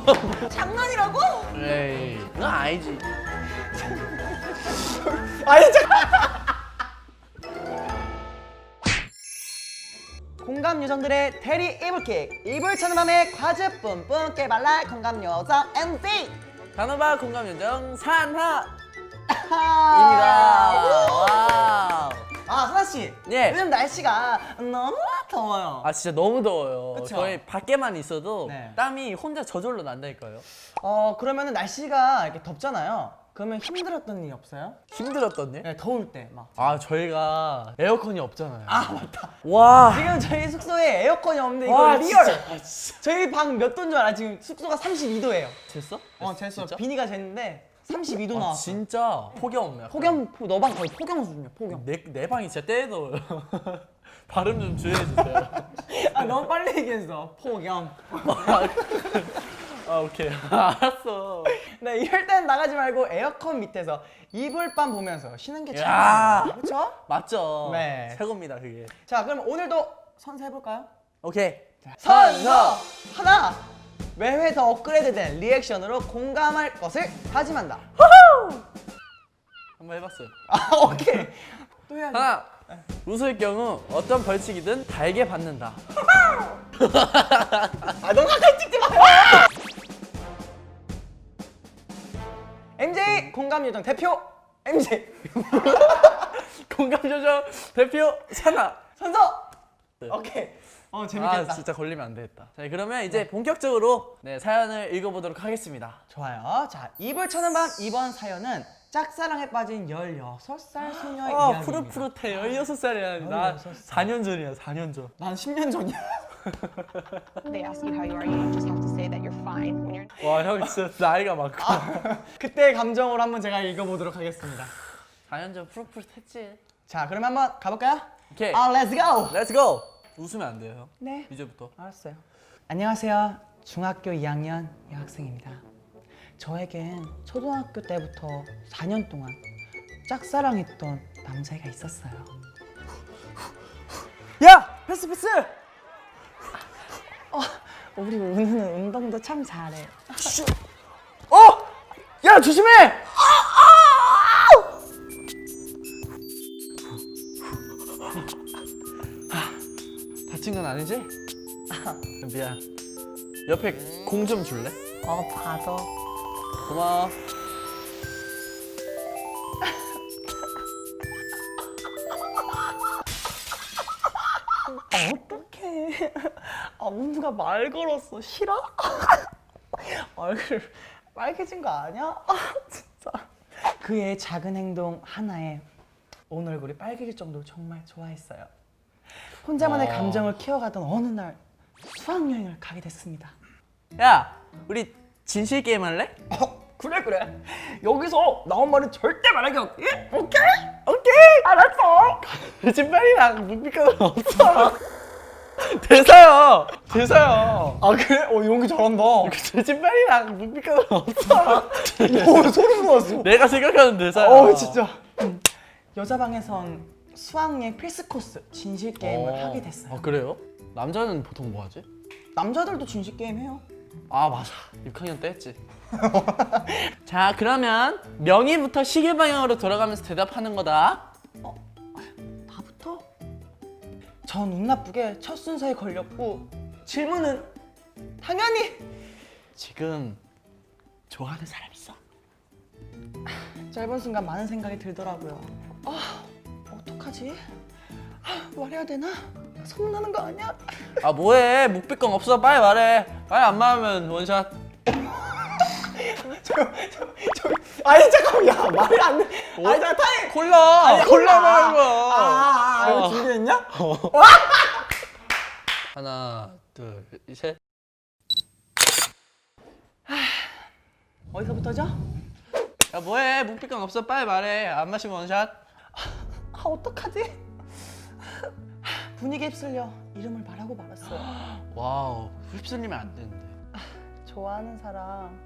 장난이라고? 에이, 그건 아니지. 아니 잠깐. 공감 요정들의 대리 이불킥 이불 차는 밤에 과즙 뿜뿜 깨발랄 공감 요정 MD 단호박 공감 요정 산하. 입니다. 와우. 아 선아 씨. 예. 요즘 날씨가 너무 더워요. 아 진짜 너무 더워요. 그쵸? 저희 밖에만 있어도 네. 땀이 혼자 저절로 난다니까요. 어 그러면은 날씨가 이렇게 덥잖아요. 그러면 힘들었던 일 없어요? 힘들었던데? 네, 더울 때 막. 아 저희가 에어컨이 없잖아요. 아 맞다. 와. 지금 저희 숙소에 에어컨이 없는데 이거 와 리얼. 진짜. 아, 진짜. 저희 방 몇 도인 줄 알아? 지금 숙소가 32도예요. 됐어? 어 쟀어. 진짜? 비니가 쟀는데 32도 아, 나왔어. 진짜 폭염 약간. 폭염 너방 거의 폭염 수준이야. 폭염. 내, 내 방이 진짜 때더워요. 발음 좀 주의해주세요. 아 너무 빨리 얘기했어. 폭염. 아 오케이 알았어. 네 이럴 땐 나가지 말고 에어컨 밑에서 이불밤 보면서 쉬는 게 야. 최고예요. 그렇죠? 맞죠? 네. 최고입니다 그게. 자 그럼 오늘도 선서 해볼까요? 오케이. 선서 하나 매회 더 업그레이드된 리액션으로 공감할 것을 다짐한다. 한번 해봤어요. 아 오케이 또 해야지. 하나. 웃을 경우 어떤 벌칙이든 달게 받는다. 아 너무 가까이 찍지 마요. MJ 공감 요정 대표 MJ 공감 조정 대표 산하. 선서. 네. 오케이. 어아 재밌겠다. 진짜 걸리면 안 되겠다. 자 그러면 이제 본격적으로 네, 사연을 읽어보도록 하겠습니다. 좋아요. 자 이불 쳐는 밤 이번 사연은 짝사랑에 빠진 16살 소녀의 아 이야기입니다. 푸릇푸릇해 16살이라니 나 16살. 4년 전이야 4년 전. 난 10년 전이야. they ask you how you are, you just have to say that you're fine when you're 와 형 진짜 나이가 많고. 그때의 감정으로 한번 제가 읽어보도록 하겠습니다. 4년 전 푸릇푸릇했지. 자 그럼 한번 가볼까요? 오케이. 아 렛츠 고! 렛츠 고. 웃으면 안 돼요 형. 네. 이제부터. 알았어요. 안녕하세요. 중학교 2학년 여학생입니다. 저에겐 초등학교 때부터 4년 동안 짝사랑했던 남자애가 있었어요. 야! 패스 패스! 어, 우리 은우는 운동도 참 잘해. 어! 야 조심해! 다친 건 아니지? 미안. 옆에 공 좀 줄래? 어 받아. 고마워. 어떡해. 아, 은우가 말 걸었어. 싫어? 얼굴 빨개진 거 아니야? 아, 진짜. 그의 작은 행동 하나에 온 얼굴이 빨개질 정도로 정말 좋아했어요. 혼자만의 와. 감정을 키워가던 어느 날 수학여행을 가게 됐습니다. 야, 우리 진실 게임 할래? 어, 그래 그래. 여기서 나온 말은 절대 말하기 없기. 오케이? 오케이. 알았어. 거짓말이랑 묵비가는 없어. 대사요. 대사요. 아 그래? 어 연기 잘한다. 거짓말이랑 묵비가는 없어. 어 소름 돋았어. 내가 생각하는 대사야. 어 진짜 여자 방에선 수학여행 필수 코스 진실 게임을 어. 하게 됐어요 아 그래요? 남자는 보통 뭐 하지? 남자들도 진실 게임 해요 아 맞아 6학년 때 했지 자 그러면 명의부터 시계 방향으로 돌아가면서 대답하는 거다 다부터? 전 운 나쁘게 첫 순서에 걸렸고 질문은 당연히 지금 좋아하는 사람 있어? 짧은 순간 많은 생각이 들더라고요 아 어떡하지? 아, 말해야 되나? 소문나는 거 아니야? 아 뭐해? 묵비권 없어. 빨리 말해. 빨리 안 말하면 원샷. 저, 저, 저, 아니 잠깐만. 야 말이 안 돼. 아니 나 타임. 골라. 아니, 골라. 아, 말한 거야. 아, 아, 아, 이거 어. 준비했냐? 하나 둘셋. 어디서부터죠? 야 뭐해? 묵비권 없어. 빨리 말해. 안 마시면 원샷 아 어떡하지? 분위기에 휩쓸려 이름을 말하고 말았어요. 와우 휩쓸리면 안 되는데 좋아하는 사람.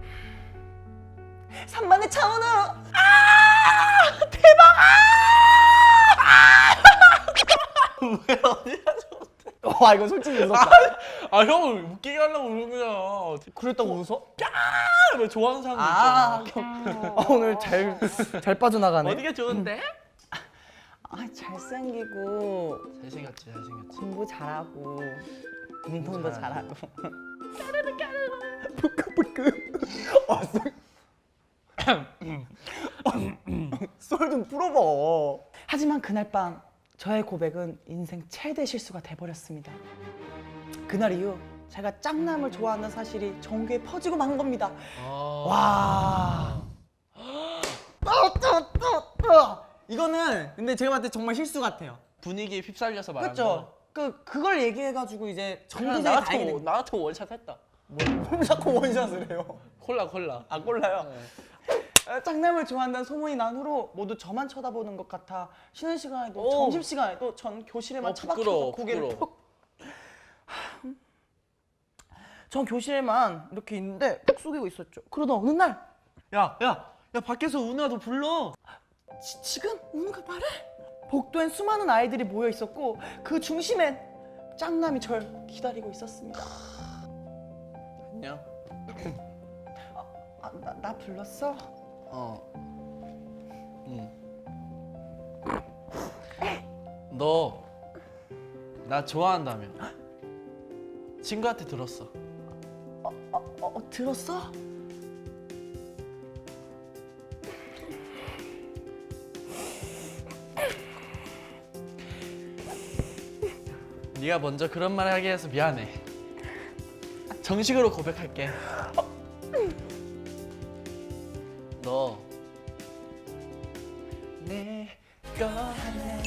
산만의 차은우. 아 대박! 왜 어디가 좋대 와 이거 솔직히 웃었다. 아 형을 웃기게 하려고 거야. 그랬다고 웃어? 왜 좋아하는 사람도 아, 있잖아. 어, 오늘 잘 잘 빠져나가네. 어디가 좋은데? 아 잘생기고 잘생겼지 잘생겼지. 공부 잘하고 운동도 잘하고. 잘하고. 까르르 까르르 부끄부끄. 어, 썰좀 풀어봐. 하지만 그날 밤 저의 고백은 인생 최대 실수가 돼버렸습니다. 그날 이후 제가 짱남을 좋아하는 사실이 전교에 퍼지고 만 겁니다. 아. 와. 또또 또 이거는 근데 제가 봤을 때 정말 실수 같아요. 분위기에 휩쓸려서 말한 그렇죠? 그 그걸 얘기해가지고 이제 그냥 전교생이 나 다행이 같은 된나 같은 원샷 했다. 뭘 자꾸 원샷을 해요? 콜라 콜라. 아 꼴라요? 네. 어, 짱남을 좋아한다는 소문이 난 후로 모두 저만 쳐다보는 것 같아 쉬는 시간에도 오. 점심 시간에도 전 교실에만 어, 처박혀서 부끄러워, 고개를 부끄러워. 푹. 전 교실에만 이렇게 있는데 푹 숙이고 있었죠. 그러다 어느 날 야, 야, 야 밖에서 너 불러. 지, 지금 우누가 말해? 복도엔 수많은 아이들이 모여 있었고 그 중심엔 짱남이 절 기다리고 있었습니다. 안녕. 아, 나, 나 불렀어? 어. 응. 너 나 좋아한다며. 친구한테 들었어. 어, 어, 들었어? 네가 먼저 그런 말 하게 해서 미안해. 정식으로 고백할게. 너 내거 하네.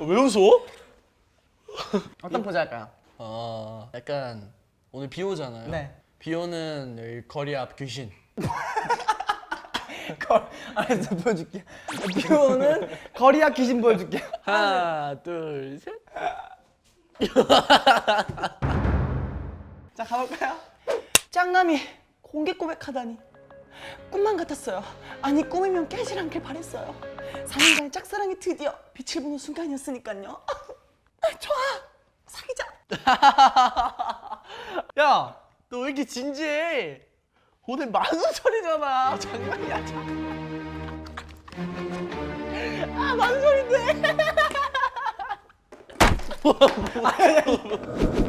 왜 웃어? 어떤 포즈 할까요? 어, 약간 오늘 비 오잖아요. 네. 비 오는 여기 거리 앞 귀신. 걸, 알았어 보여줄게. 비오는 거리 앞 귀신 보여줄게. 하나, 둘, 셋. 자 가볼까요? 짱남이 공개 고백하다니 꿈만 같았어요. 아니 꿈이면 깨질 않길 바랬어요. 3년간의 짝사랑이 드디어 빛을 보는 순간이었으니까요. 좋아 사귀자. 야, 너 왜 이렇게 진지해? 오늘 만우절이잖아. 장난이야. 장난. 아 만소리인데.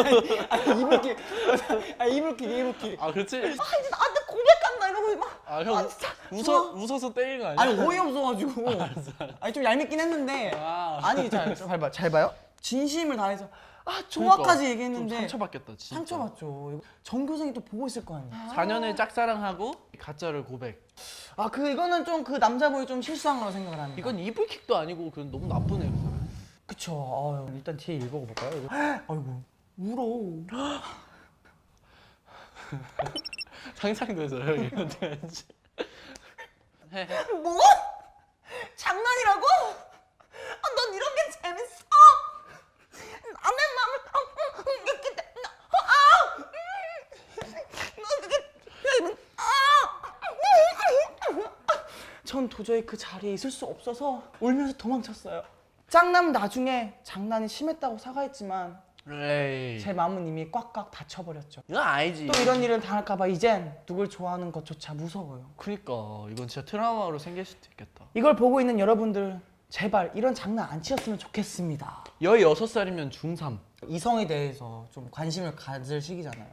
아니 아니 이불킥 아니 이불킥 이불킥 아, 그렇지? 아 이제 나한테 고백한다 이러고 막 아, 형 아, 진짜. 웃어. 웃어서 때리는 거 아니야? 아니 어이없어가지고 아니 좀 얄밉긴 했는데 아. 아니 잘, 잘, 봐, 잘 봐요 진심을 다해서 아 좋아까지 그러니까, 얘기했는데 좀 상처받겠다, 진짜. 상처받죠 이거 전 교생이 또 보고 있을 거 아니야 4년을 짝사랑하고 가짜를 고백. 아 그 이거는 좀 그 남자분이 좀 실수한 거라고 생각을 합니다 이건 이불킥도 아니고 그건 너무. 그 사람. 그쵸 아유, 일단 뒤에 읽어볼까요 이거? 아이고 울어 상상돼서 형이 어떻게 하지? 해. 해. 뭐? 장난이라고? 아, 넌 이런 게 재밌어? 남의 마음을 아, 음, 이렇게 내- 나- 아! 음, 너 그게 아! 전 도저히 그 자리에 있을 수 없어서 울면서 도망쳤어요. 짱남 나중에 장난이 심했다고 사과했지만 에이. 제 마음은 이미 꽉꽉 닫혀버렸죠. 이건 아니지. 또 이런 일을 당할까봐 이젠 누굴 좋아하는 것조차 무서워요. 그니까 이건 진짜 트라우마로 생길 수도 있겠다. 이걸 보고 있는 여러분들 제발 이런 장난 안 치셨으면 좋겠습니다. 16살이면 중3. 이성에 대해서 좀 관심을 가질 시기잖아요.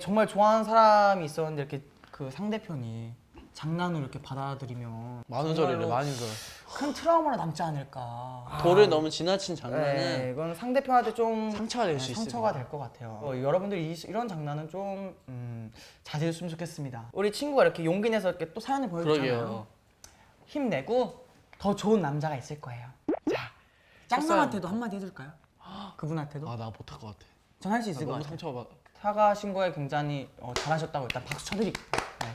정말 좋아하는 사람이 있었는데 이렇게 그 상대편이 장난으로 이렇게 받아들이면 만우절이래, 정말로 만우절. 큰 트라우마로 남지 않을까. 돌을 너무 지나친 네, 장난은 이건 상대편한테 좀 상처가 될수 네, 있습니다. 상처가 될 것 같아요. 어, 여러분들이 이, 이런 장난은 좀 음, 자제했으면 좋겠습니다. 우리 친구가 이렇게 용기 내서 이렇게 또 사연을 보여줬잖아요. 그러게요. 힘내고 더 좋은 남자가 있을 거예요. 자, 짱남한테도 한마디 해줄까요? 그분한테도? 아, 나 못할 것 같아. 전할 수 있을 것 너무 같아요. 상처받. 사과 신고에 굉장히 어, 잘하셨다고 일단 박수 쳐드릴게요. 네.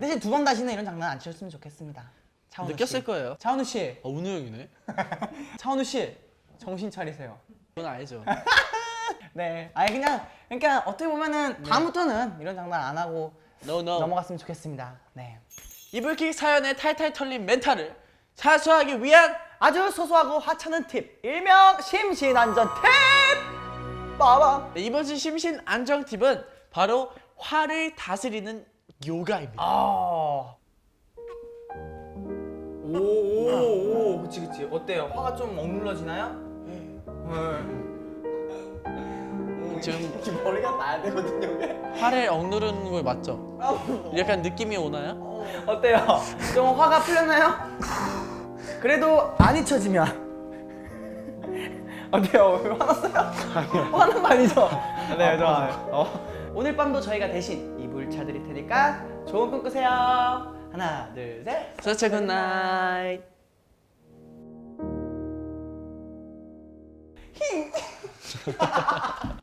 대신 두 번 다시는 이런 장난 안 치셨으면 좋겠습니다. 차은우 느꼈을 씨. 거예요. 차은우 씨, 아, 운우 형이네. 차은우 씨, 정신 차리세요. 그건 알죠. 네, 아니 그냥 그러니까 어떻게 보면은 다음부터는 이런 장난 안 하고 No, no. 넘어갔으면 좋겠습니다. 네. 이불킥 사연의 탈탈 털린 멘탈을 사수하기 위한 아주 소소하고 하찮은 팁 일명 심신안전 팁 빠밤 네, 이번 주 심신 안정 팁은 바로 화를 다스리는 요가입니다. 아. 오오오 그치 그치 어때요? 화가 좀 억눌러지나요? 네. 지금 머리가 나야 되거든요 왜? 화를 억누르는 거 맞죠? 약간 느낌이 오나요? 어때요? 좀 화가 풀렸나요? 그래도 안 잊혀지면 어때요? 왜 화났어요? 화난 거 아니죠? 네 좋아요 어. 오늘 밤도 저희가 대신 이불 차드릴 테니까 좋은 꿈 꾸세요. 하나 둘셋. Such a good night.